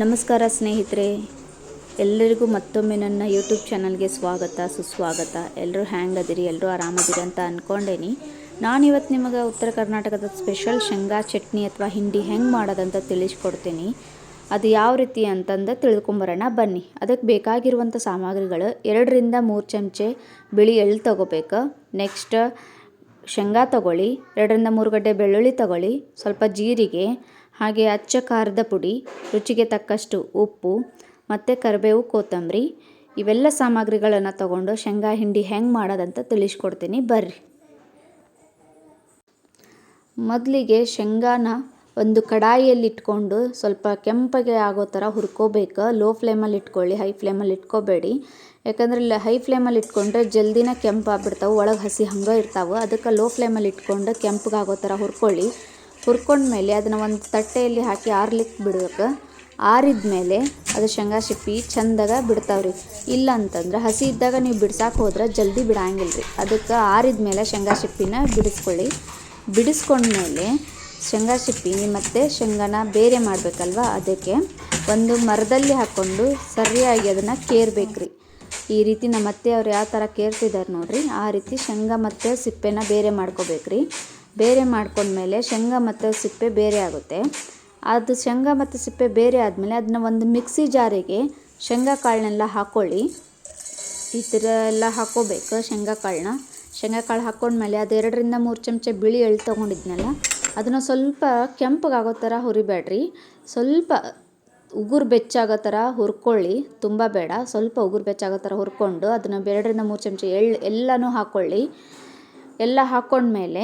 ನಮಸ್ಕಾರ ಸ್ನೇಹಿತರೆ, ಎಲ್ಲರಿಗೂ ಮತ್ತೊಮ್ಮೆ ನನ್ನ ಯೂಟ್ಯೂಬ್ ಚಾನಲ್ಗೆ ಸ್ವಾಗತ, ಸುಸ್ವಾಗತ. ಎಲ್ಲರೂ ಹ್ಯಾಂಗ್ ಅದಿರಿ ಎಲ್ಲರೂ ಆರಾಮದಿರಿ ಅಂತ ಅಂದ್ಕೊಂಡೇನಿ ನಾನು ಇವತ್ತು ನಿಮಗೆ ಉತ್ತರ ಕರ್ನಾಟಕದ ಸ್ಪೆಷಲ್ ಶೇಂಗಾ ಚಟ್ನಿ ಅಥವಾ ಹಿಂಡಿ ಹೆಂಗೆ ಮಾಡೋದಂತ ತಿಳಿಸ್ಕೊಡ್ತೀನಿ. ಅದು ಯಾವ ರೀತಿ ಅಂತಂದು ತಿಳ್ಕೊಂಬರೋಣ, ಬನ್ನಿ. ಅದಕ್ಕೆ ಬೇಕಾಗಿರುವಂಥ ಸಾಮಗ್ರಿಗಳು ಎರಡರಿಂದ ಮೂರು ಚಮಚೆ ಬಿಳಿ ಎಳ್ಳು ತಗೋಬೇಕು. ನೆಕ್ಸ್ಟ್ ಶೇಂಗಾ ತಗೊಳ್ಳಿ, ಎರಡರಿಂದ ಮೂರು ಗಡ್ಡೆ ಬೆಳ್ಳುಳ್ಳಿ ತಗೊಳ್ಳಿ, ಸ್ವಲ್ಪ ಜೀರಿಗೆ, ಹಾಗೆ ಅಚ್ಚ ಖಾರದ ಪುಡಿ, ರುಚಿಗೆ ತಕ್ಕಷ್ಟು ಉಪ್ಪು, ಮತ್ತು ಕರಿಬೇವು, ಕೊತ್ತಂಬರಿ, ಇವೆಲ್ಲ ಸಾಮಗ್ರಿಗಳನ್ನು ತಗೊಂಡು ಶೇಂಗಾ ಹಿಂಡಿ ಹೆಂಗೆ ಮಾಡೋದಂತ ತಿಳಿಸ್ಕೊಡ್ತೀನಿ. ಬರ್ರಿ. ಮೊದಲಿಗೆ ಶೇಂಗಾನ ಒಂದು ಕಡಾಯಿಯಲ್ಲಿ ಇಟ್ಕೊಂಡು ಸ್ವಲ್ಪ ಕೆಂಪಗೆ ಆಗೋ ಥರ ಹುರ್ಕೋಬೇಕು. ಲೋ ಫ್ಲೇಮಲ್ಲಿ ಇಟ್ಕೊಳ್ಳಿ ಹೈ ಫ್ಲೇಮಲ್ಲಿ ಇಟ್ಕೋಬೇಡಿ. ಯಾಕಂದ್ರೆ ಹೈ ಫ್ಲೇಮಲ್ಲಿ ಇಟ್ಕೊಂಡ್ರೆ ಜಲ್ದಿನ ಕೆಂಪಾಗ್ಬಿಡ್ತಾವೆ, ಒಳಗೆ ಹಸಿ ಹಂಗೆ ಇರ್ತಾವೆ. ಅದಕ್ಕೆ ಲೋ ಫ್ಲೇಮಲ್ಲಿ ಇಟ್ಕೊಂಡು ಕೆಂಪಗೆ ಆಗೋ ಥರ ಹುರ್ಕೊಳ್ಳಿ. ಹುರ್ಕೊಂಡ್ಮೇಲೆ ಅದನ್ನು ಒಂದು ತಟ್ಟೆಯಲ್ಲಿ ಹಾಕಿ ಆರ್ಲಿಕ್ಕೆ ಬಿಡ್ಬೇಕು. ಆರಿದ ಮೇಲೆ ಅದು ಶೇಂಗಾ ಸಿಪ್ಪಿ ಚಂದಾಗ ಬಿಡ್ತಾವ್ರಿ. ಇಲ್ಲ ಅಂತಂದ್ರೆ ಹಸಿ ಇದ್ದಾಗ ನೀವು ಬಿಡ್ಸಕ್ಕೆ ಹೋದ್ರೆ ಜಲ್ದಿ ಬಿಡಂಗಿಲ್ಲ ರೀ ಅದಕ್ಕೆ ಆರಿದ ಮೇಲೆ ಶೇಂಗಾ ಸಿಪ್ಪಿನ ಬಿಡಿಸ್ಕೊಳ್ಳಿ. ಬಿಡಿಸ್ಕೊಂಡ್ಮೇಲೆ ಶೇಂಗಾ ಸಿಪ್ಪಿ ಮತ್ತು ಶೇಂಗಾನ ಬೇರೆ ಮಾಡಬೇಕಲ್ವ? ಅದಕ್ಕೆ ಒಂದು ಮರದಲ್ಲಿ ಹಾಕ್ಕೊಂಡು ಸರಿಯಾಗಿ ಅದನ್ನು ಕೇರ್ಬೇಕ್ರಿ. ಈ ರೀತಿ ನಮ್ಮ ಅತ್ತೆ ಅವ್ರು ಯಾವ ಥರ ಕೇರ್ತಿದ್ದಾರೆ ನೋಡ್ರಿ, ಆ ರೀತಿ ಶೇಂಗಾ ಮತ್ತು ಸಿಪ್ಪೆನ ಬೇರೆ ಮಾಡ್ಕೋಬೇಕ್ರಿ. ಬೇರೆ ಮಾಡ್ಕೊಂಡ್ಮೇಲೆ ಶೇಂಗಾ ಮತ್ತು ಸಿಪ್ಪೆ ಬೇರೆ ಆಗುತ್ತೆ. ಅದು ಶೇಂಗಾ ಮತ್ತು ಸಿಪ್ಪೆ ಬೇರೆ ಆದಮೇಲೆ ಅದನ್ನ ಒಂದು ಮಿಕ್ಸಿ ಜಾರಿಗೆ ಶೇಂಗಾ ಕಾಳನ್ನೆಲ್ಲ ಹಾಕ್ಕೊಳ್ಳಿ ಈ ಥರ ಎಲ್ಲ ಹಾಕ್ಕೋಬೇಕು ಶೇಂಗಾ ಕಾಳನ್ನ ಶೇಂಗಾ ಕಾಳು ಹಾಕ್ಕೊಂಡ್ಮೇಲೆ ಅದು ಎರಡರಿಂದ ಮೂರು ಚಮಚ ಬಿಳಿ ಎಳ್ಳು ತೊಗೊಂಡಿದ್ನಲ್ಲ, ಅದನ್ನು ಸ್ವಲ್ಪ ಕೆಂಪಗಾಗೋ ಥರ ಹುರಿಬೇಡ್ರಿ. ಸ್ವಲ್ಪ ಉಗುರು ಬೆಚ್ಚಾಗೋ ಥರ ಹುರ್ಕೊಳ್ಳಿ, ತುಂಬ ಬೇಡ. ಸ್ವಲ್ಪ ಉಗುರು ಬೆಚ್ಚಾಗೋ ಥರ ಹುರ್ಕೊಂಡು ಅದನ್ನು ಎರಡರಿಂದ ಮೂರು ಚಮಚ ಎಳ್ಳು ಎಲ್ಲನೂ ಹಾಕ್ಕೊಳ್ಳಿ ಎಲ್ಲ ಹಾಕ್ಕೊಂಡ್ಮೇಲೆ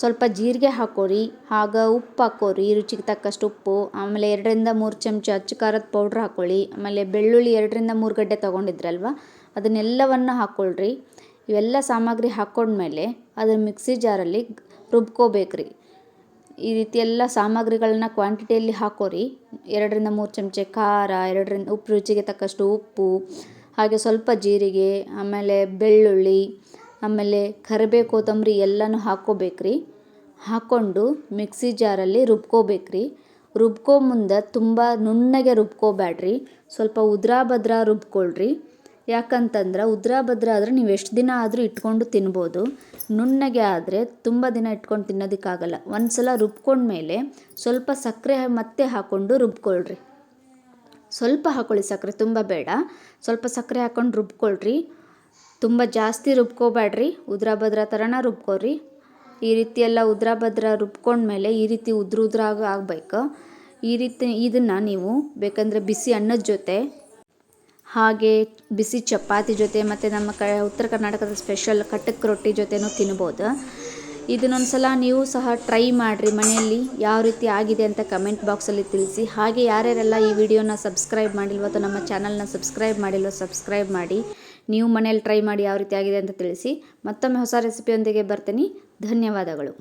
ಸ್ವಲ್ಪ ಜೀರಿಗೆ ಹಾಕೋರಿ, ಆಗ ಉಪ್ಪು ಹಾಕೋರಿ, ರುಚಿಗೆ ತಕ್ಕಷ್ಟು ಉಪ್ಪು, ಆಮೇಲೆ ಎರಡರಿಂದ ಮೂರು ಚಮಚ ಅಚ್ಚು ಖಾರದ ಪೌಡ್ರ್ ಹಾಕ್ಕೊಳ್ಳಿ ಆಮೇಲೆ ಬೆಳ್ಳುಳ್ಳಿ ಎರಡರಿಂದ ಮೂರು ಗಡ್ಡೆ ತೊಗೊಂಡಿದ್ರಲ್ವ, ಅದನ್ನೆಲ್ಲವನ್ನು ಹಾಕ್ಕೊಳ್ರಿ ಇವೆಲ್ಲ ಸಾಮಗ್ರಿ ಹಾಕ್ಕೊಂಡ್ಮೇಲೆ ಅದನ್ನು ಮಿಕ್ಸಿ ಜಾರಲ್ಲಿ ರುಬ್ಕೋಬೇಕ್ರಿ. ಈ ರೀತಿ ಎಲ್ಲ ಸಾಮಗ್ರಿಗಳನ್ನ ಕ್ವಾಂಟಿಟಿಯಲ್ಲಿ ಹಾಕೋರಿ. ಎರಡರಿಂದ ಮೂರು ಚಮಚ ಖಾರ, ಎರಡರಿಂದ ಉಪ್ಪು, ರುಚಿಗೆ ತಕ್ಕಷ್ಟು ಉಪ್ಪು, ಹಾಗೆ ಸ್ವಲ್ಪ ಜೀರಿಗೆ, ಆಮೇಲೆ ಬೆಳ್ಳುಳ್ಳಿ, ಆಮೇಲೆ ಕರಿಬೇವು ಕೊತ್ತಂಬರಿ ಎಲ್ಲನೂ ಹಾಕ್ಕೋಬೇಕ್ರಿ ಹಾಕ್ಕೊಂಡು ಮಿಕ್ಸಿ ಜಾರಲ್ಲಿ ರುಬ್ಕೋಬೇಕ್ರಿ. ರುಬ್ಕೋ ಮುಂದೆ ತುಂಬ ನುಣ್ಣಗೆ ರುಬ್ಕೋಬೇಡ್ರಿ ಸ್ವಲ್ಪ ಉದ್ರಾ ಬದ್ರಾ ರುಬ್ಕೊಳ್ರಿ. ಯಾಕಂತಂದ್ರೆ ಉದ್ರಾ ಭದ್ರ ಆದರೆ ನೀವು ಎಷ್ಟು ದಿನ ಆದರೂ ಇಟ್ಕೊಂಡು ತಿನ್ಬೋದು. ನುಣ್ಣಗೆ ಆದರೆ ತುಂಬ ದಿನ ಇಟ್ಕೊಂಡು ತಿನ್ನೋದಕ್ಕಾಗಲ್ಲ. ಒಂದು ಸಲ ರುಬ್ಕೊಂಡ್ಮೇಲೆ ಸ್ವಲ್ಪ ಸಕ್ಕರೆ ಮತ್ತೆ ಹಾಕ್ಕೊಂಡು ರುಬ್ಕೊಳ್ರಿ. ಸ್ವಲ್ಪ ಹಾಕ್ಕೊಳ್ಳಿ ಸಕ್ಕರೆ ತುಂಬ ಬೇಡ. ಸ್ವಲ್ಪ ಸಕ್ಕರೆ ಹಾಕ್ಕೊಂಡು ರುಬ್ಕೊಳ್ರಿ. ತುಂಬ ಜಾಸ್ತಿ ರುಬ್ಕೋಬೇಡ್ರಿ ಉದ್ರಾ ಭದ್ರ ಥರನ ರುಬ್ಕೋರಿ. ಈ ರೀತಿ ಎಲ್ಲ ಉದ್ರಾ ಭದ್ರ ರುಬ್ಕೊಂಡ್ಮೇಲೆ ಈ ರೀತಿ ಉದ್ರ ಉದ್ರಾಗ ಆಗಬೇಕು. ಈ ರೀತಿ ಇದನ್ನು ನೀವು ಬೇಕಂದರೆ ಬಿಸಿ ಅನ್ನದ ಜೊತೆ ಹಾಗೆ ಬಿಸಿ ಚಪಾತಿ ಜೊತೆ ಮತ್ತು ನಮ್ಮ ಕ ಉತ್ತರ ಕರ್ನಾಟಕದ ಸ್ಪೆಷಲ್ ಕಟಕ್ ರೊಟ್ಟಿ ಜೊತೆನೂ ತಿನ್ಬೋದು. ಇದನ್ನೊಂದು ಸಲ ನೀವು ಸಹ ಟ್ರೈ ಮಾಡಿರಿ. ಮನೆಯಲ್ಲಿ ಯಾವ ರೀತಿ ಆಗಿದೆ ಅಂತ ಕಮೆಂಟ್ ಬಾಕ್ಸಲ್ಲಿ ತಿಳಿಸಿ. ಹಾಗೆ ಯಾರ್ಯಾರೆಲ್ಲ ಈ ವಿಡಿಯೋನ ಸಬ್ಸ್ಕ್ರೈಬ್ ಮಾಡಿಲ್ವೋ ಅಥವಾ ನಮ್ಮ ಚಾನಲ್ನ ಸಬ್ಸ್ಕ್ರೈಬ್ ಮಾಡಿಲ್ವೋ ಸಬ್ಸ್ಕ್ರೈಬ್ ಮಾಡಿ. ನೀವು ಮನೇಲಿ ಟ್ರೈ ಮಾಡಿ ಯಾವ ರೀತಿ ಆಗಿದೆ ಅಂತ ತಿಳಿಸಿ. ಮತ್ತೊಮ್ಮೆ ಹೊಸ ರೆಸಿಪಿಯೊಂದಿಗೆ ಬರ್ತೀನಿ. ಧನ್ಯವಾದಗಳು.